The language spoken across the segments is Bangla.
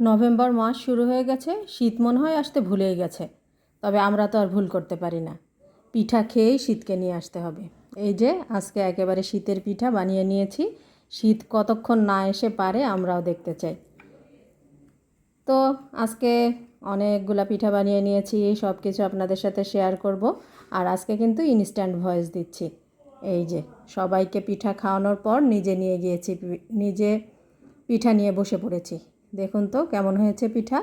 নভেম্বর মাস শুরু হয়ে গেছে, শীত মনে হয় আসতে ভুলেই গেছে। তবে আমরা তো আর ভুল করতে পারি না। পিঠা খেয়েই শীতকে নিয়ে আসতে হবে। এই যে, আজকে একেবারে শীতের পিঠা বানিয়ে নিয়েছি। শীত কতক্ষণ না এসে পারে আমরাও দেখতে চাই। তো, আজকে অনেকগুলা পিঠা বানিয়ে নিয়েছি, সব কিছু আপনাদের সাথে শেয়ার করব। আর আজকে কিন্তু ইনস্ট্যান্ট ভয়েস দিচ্ছি। এই যে, সবাইকে পিঠা খাওয়ানোর পর নিজে নিয়ে গিয়েছি নিজে পিঠা নিয়ে বসে পড়েছি। দেখুন তো কেমন হয়েছে পিঠা।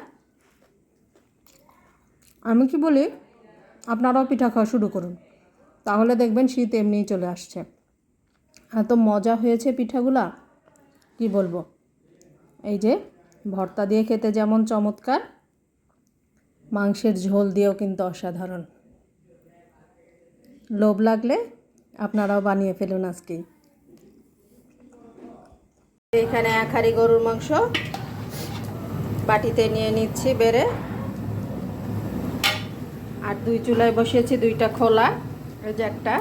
আমি কি বলি, আপনারাও পিঠা খাওয়া শুরু করুন। তাহলে দেখবেন শীত এমনিই চলে আসছে। এত মজা হয়েছে পিঠাগুলা, কি বলব? এই যে ভর্তা দিয়ে খেতে যেমন চমৎকার, মাংসের ঝোল দিয়েও কিন্তু অসাধারণ। লোভ লাগলে আপনারাও বানিয়ে ফেলুন আজকেই। এখানে এক হাঁড়ি গরুর মাংস বাটিতে নিয়ে নিচ্ছি বেড়ে। আর দুই চুলায় বসিয়েছি দুইটা খোলা। এই যে একটা,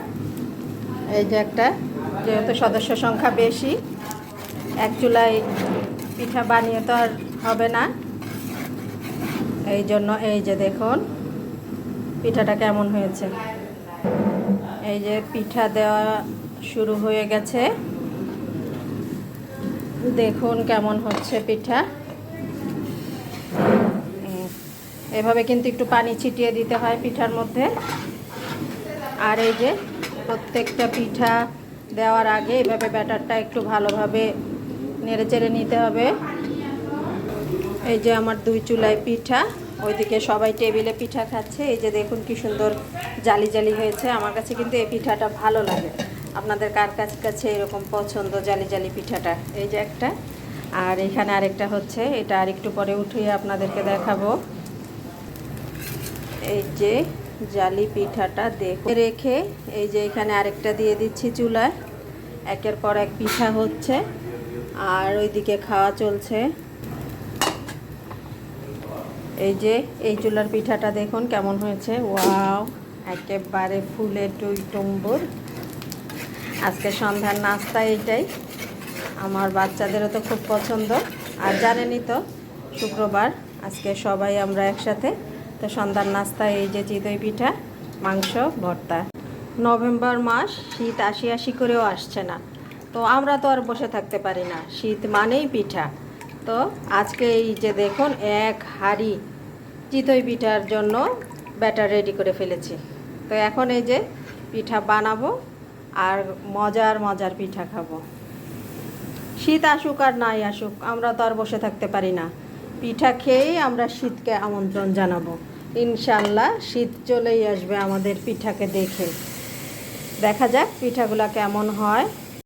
এই যে একটা, যেহেতু সদস্য সংখ্যা বেশি, এক চুলায় পিঠা বানিয়ে তো আর হবে না। এই জন্য এই যে দেখুন, পিঠাটা কেমন হয়েছে। এই যে পিঠা দেওয়া শুরু হয়ে গেছে। দেখুন কেমন হচ্ছে পিঠা। এভাবে কিন্তু একটু পানি ছিটিয়ে দিতে হয় পিঠার মধ্যে। আর এই যে প্রত্যেকটা পিঠা দেওয়ার আগে এভাবে ব্যাটারটা একটু ভালোভাবে নেড়ে চেড়ে নিতে হবে। এই যে আমার দুই চুলায় পিঠা, ওইদিকে সবাই টেবিলে পিঠা খাচ্ছে। এই যে দেখুন কি সুন্দর জালি জালি হয়েছে। আমার কাছে কিন্তু এই পিঠাটা ভালো লাগে। আপনাদের কার কাছ কাছে এরকম পছন্দ জালি জালি পিঠাটা? এই যে একটা। আর এখানে আরেকটা হচ্ছে, এটা আর একটু পরে উঠিয়ে আপনাদেরকে দেখাবো। এই যে জালি পিঠাটা দেখে। রেখে এই যে এখানে আরেকটা দিয়ে দিচ্ছি চুলায়। একের পর এক পিঠা হচ্ছে। আর ওইদিকে খাওয়া চলছে। এই যে এই চুলার পিঠাটা দেখুন কেমন হয়েছে। ওয়াও, একেবারে ফুলে টুই টুম্বুর। আজকে সন্ধ্যার নাস্তা এইটাই। আমার বাচ্চাদেরও তো খুব পছন্দ। আর জানেনই তো, শুক্রবার আজকে সবাই আমরা একসাথে তো সন্ধ্যার নাস্তা, এই যে চিতই পিঠা, মাংস, ভর্তা। নভেম্বর মাস শীত আশি আশি করেও আসছে না। তো আমরা তো আর বসে থাকতে পারি না। শীত মানেই পিঠা। তো আজকে এই যে দেখুন, এক হাঁড়ি চিতই পিঠার জন্য ব্যাটার রেডি করে ফেলেছি। তো এখন এই যে পিঠা বানাবো আর মজার মজার পিঠা খাব। শীত আসুক আর নাই আসুক, আমরা তো আর বসে থাকতে পারি না। পিঠা খেয়েই আমরা শীতকে আমন্ত্রণ জানাব। ইনশাল্লাহ শীত চলেই আসবে আমাদের পিঠাকে দেখে। দেখা যাক পিঠাগুলা কেমন হয়।